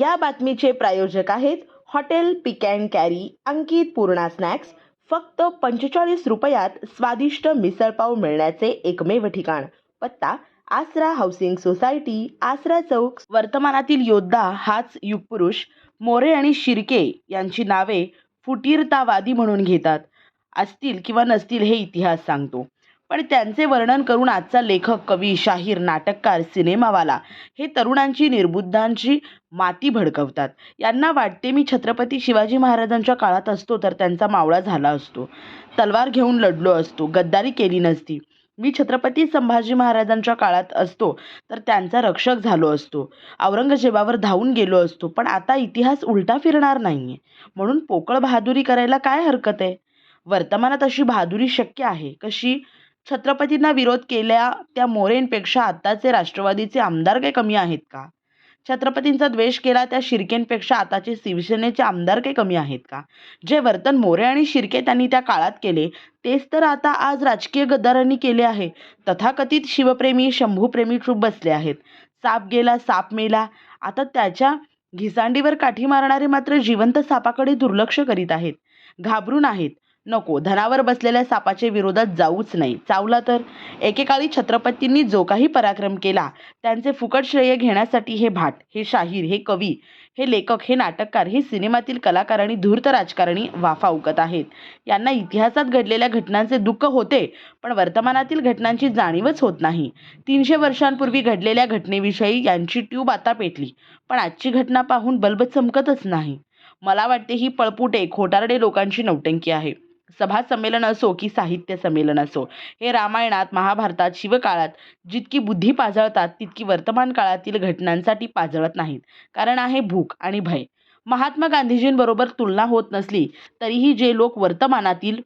या बातमीचे प्रायोजक आहेत hotel pick and carry Ankit Purna snacks. फक्त पंचेचाळीस रुपयात स्वादिष्ट मिसळपाव मिळण्याचे एकमेव ठिकाण. पत्ता आसरा हाऊसिंग सोसायटी आसरा चौक. वर्तमानातील योद्धा हाच युगपुरुष मोरे आणि शिर्के यांची नावे फुटीरतावादी म्हणून घेतात. असतील किंवा नसतील हे इतिहास सांगतो. पण त्यांचे वर्णन करून आजचा लेखक कवी शाहीर नाटककार सिनेमावाला हे तरुणांची निर्बुद्धांची माती भडकवतात. यांना वाटते मी छत्रपती शिवाजी महाराजांच्या काळात असतो तर त्यांचा मावळा झाला असतो. तलवार घेऊन लढलो असतो गद्दारी केली नसती. मी छत्रपती संभाजी महाराजांच्या काळात असतो तर त्यांचा रक्षक झालो असतो. औरंगजेबावर धावून गेलो असतो पण आता इतिहास उलटा फिरणार नाहीये. म्हणून पोकळ बहादुरी करायला काय हरकत आहे? वर्तमानात अशी बहादुरी शक्य आहे? कशी? छत्रपतींना विरोध केल्या त्या मोरेंपेक्षा आत्ताचे राष्ट्रवादीचे आमदार काही कमी आहेत का? छत्रपतींचा द्वेष केला त्या शिर्केंपेक्षा आताचे शिवसेनेचे आमदार काही कमी आहेत का? जे वर्तन मोरे आणि शिर्के त्यांनी त्या काळात केले तेच तर आता आज राजकीय गद्दारांनी केले आहे. तथाकथित शिवप्रेमी शंभूप्रेमी चूप बसले आहेत. साप गेला साप मेला. आता त्याच्या घिसांडीवर काठी मारणारे मात्र जिवंत सापाकडे दुर्लक्ष करीत आहेत. घाबरून आहेत. नको धनावर बसलेल्या सापाच्या विरोधात जाऊच नाही. चावला तर? एकेकाळी छत्रपतींनी जो काही पराक्रम केला त्यांचे फुकट श्रेय घेण्यासाठी हे भाट हे शाहीर हे कवी हे लेखक हे नाटककार हे सिनेमातील कलाकार आणि धूर्त राजकारणी वाफा उकत आहेत. यांना इतिहासात घडलेल्या घटनांचे दुःख होते पण वर्तमानातील घटनांची जाणीवच होत नाही. तीनशे वर्षांपूर्वी घडलेल्या घटनेविषयी यांची ट्यूब आता पेटली पण आजची घटना पाहून बल्ब चमकतच नाही. मला वाटते ही पळपुटे खोटारडे लोकांची नौटंकी आहे. सभा संमेलन असो की साहित्य संमेलन असो हे रामायणात महाभारतात शिवकाळात जितकी बुद्धी पाजळतात तितकी वर्तमान काळातील घटनांसाठी पाजळत नाहीत. कारण आहे भूक आणि भय. महात्मा गांधीजींबरोबर तुलना होत नसली तरीही जे लोक वर्तमानातील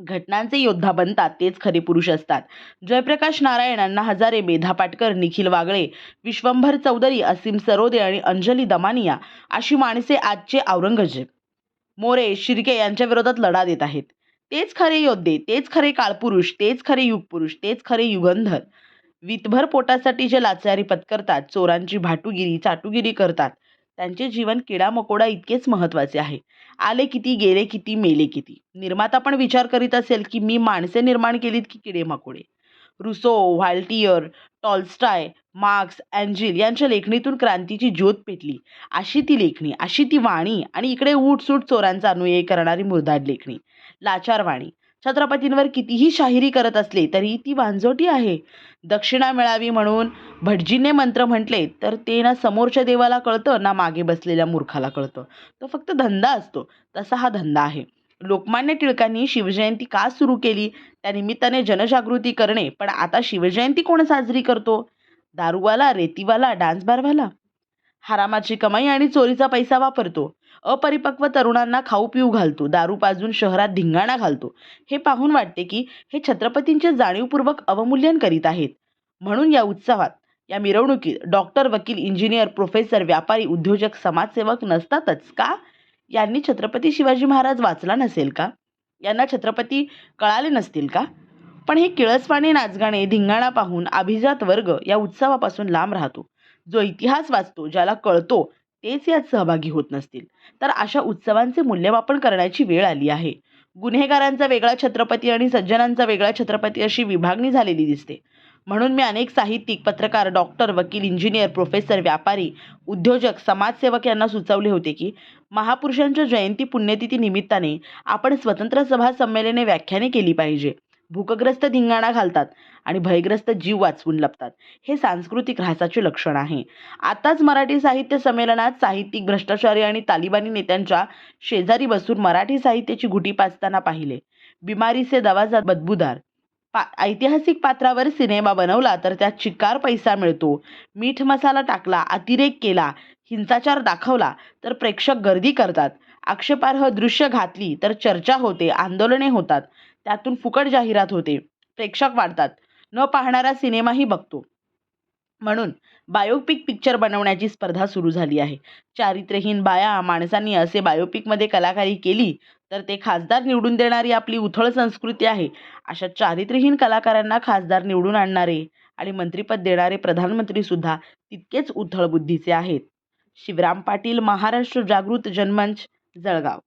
घटनांचे योद्धा बनतात तेच खरे पुरुष असतात. जयप्रकाश नारायण अण्णा हजारे मेधा पाटकर निखिल वागळे विश्वंभर चौधरी असीम सरोदे आणि अंजली दमानिया अशी माणसे आजचे औरंगजेब. मोरे शिर्के यांच्या विरोधात लढा देत आहेत. तेच खरे योद्धे तेच खरे काळपुरुष तेच खरे युगपुरुष तेच खरे युगंधर. वितभर पोटासाठी जे लाचारी पत्करतात चोरांची भाटुगिरी चाटुगिरी करतात त्यांचे जीवन किडा मकोडा इतकेच महत्त्वाचे आहे. आले किती गेले किती मेले किती. निर्माता पण विचार करीत असेल की मी माणसे निर्माण केलीत की किडे मकोडे रुसो व्हाल्टियर टॉल्स्टाय मार्क्स अँजिल यांच्या लेखणीतून क्रांतीची ज्योत पेटली. अशी ती लेखणी अशी ती वाणी आणि इकडे उठसूट चोरांचा अनुयायी करणारी मुरदाड लेखणी. लाचार वाणी छत्रपतींवर कितीही शाहिरी करत असले तरी ती वांजोटी आहे. दक्षिणा मिळावी म्हणून भटजीने मंत्र म्हटले तर ते ना समोरच्या देवाला कळतं ना मागे बसलेल्या मूर्खाला कळतं. तो फक्त धंदा असतो. तसा हा धंदा आहे. लोकमान्य टिळकांनी शिवजयंती का सुरू केली? त्या निमित्ताने जनजागृती करणे. पण आता शिवजयंती कोण साजरी करतो? दारूवाला रेतीवाला डान्स बारवाला हरामाची कमाई आणि चोरीचा पैसा वापरतो. अपरिपक्व तरुणांना खाऊ पिऊ घालतो. दारू पाजून शहरात धिंगाणा घालतो. हे पाहून वाटते की हे छत्रपतींचे जाणीवपूर्वक अवमूल्यन करीत आहेत. म्हणून या उत्सवात या मिरवणुकीत डॉक्टर वकील इंजिनियर प्रोफेसर व्यापारी उद्योजक समाजसेवक नसतातच का? यांनी छत्रपती शिवाजी महाराज वाचला नसेल का? यांना छत्रपती कळाले नसतील का? पण हे किळसवाणे नाचगाणे धिंगाणा पाहून अभिजात वर्ग या उत्सवापासून लांब राहतो. जो इतिहास वाचतो ज्याला कळतो तेच यात सहभागी होत नसतील. तर अशा उत्सवांचे मूल्यमापन करण्याची वेळ आली आहे. गुन्हेगारांचा वेगळा छत्रपती आणि सज्जनांचा वेगळा छत्रपती अशी विभागणी झालेली दिसते. म्हणून मी अनेक साहित्यिक पत्रकार डॉक्टर वकील इंजिनियर प्रोफेसर व्यापारी उद्योजक समाजसेवक यांना सुचवले होते की महापुरुषांच्या जयंती पुण्यतिथी निमित्ताने आपण स्वतंत्र सभा संमेलने व्याख्याने केली पाहिजे. भूकग्रस्त धिंगाणा घालतात आणि भयग्रस्त जीव वाचवून लपतात. हे सांस्कृतिक ऱ्हासाचे लक्षण आहे. आताच मराठी साहित्य संमेलनात साहित्यिक भ्रष्टाचारी आणि तालिबानी नेत्यांच्या शेजारी बसून मराठी साहित्याची घुटी पाचताना पाहिले. बिमारीचे दवाजा बदबूदार. पा ऐतिहासिक पात्रावर सिनेमा बनवला तर त्यात चिकार पैसा मिळतो. मीठ मसाला टाकला अतिरेक केला हिंसाचार दाखवला तर प्रेक्षक गर्दी करतात. आक्षेपार्ह दृश्य घातली तर चर्चा होते आंदोलने होतात. त्यातून फुकट जाहिरात होते. प्रेक्षक वाढतात. न पाहणारा सिनेमाही बघतो. म्हणून बायोपिक पिक्चर बनवण्याची स्पर्धा सुरू झाली आहे. चारित्र्यहीन बाया माणसांनी असे बायोपिकमध्ये कलाकारी केली तर ते खासदार निवडून देणारी आपली उथळ संस्कृती आहे. अशा चारित्र्यहीन कलाकारांना खासदार निवडून आणणारे आणि मंत्रिपद देणारे प्रधानमंत्री सुद्धा तितकेच उथळ बुद्धीचे आहेत. शिवराम पाटील महाराष्ट्र जागृत जनमंच जळगाव.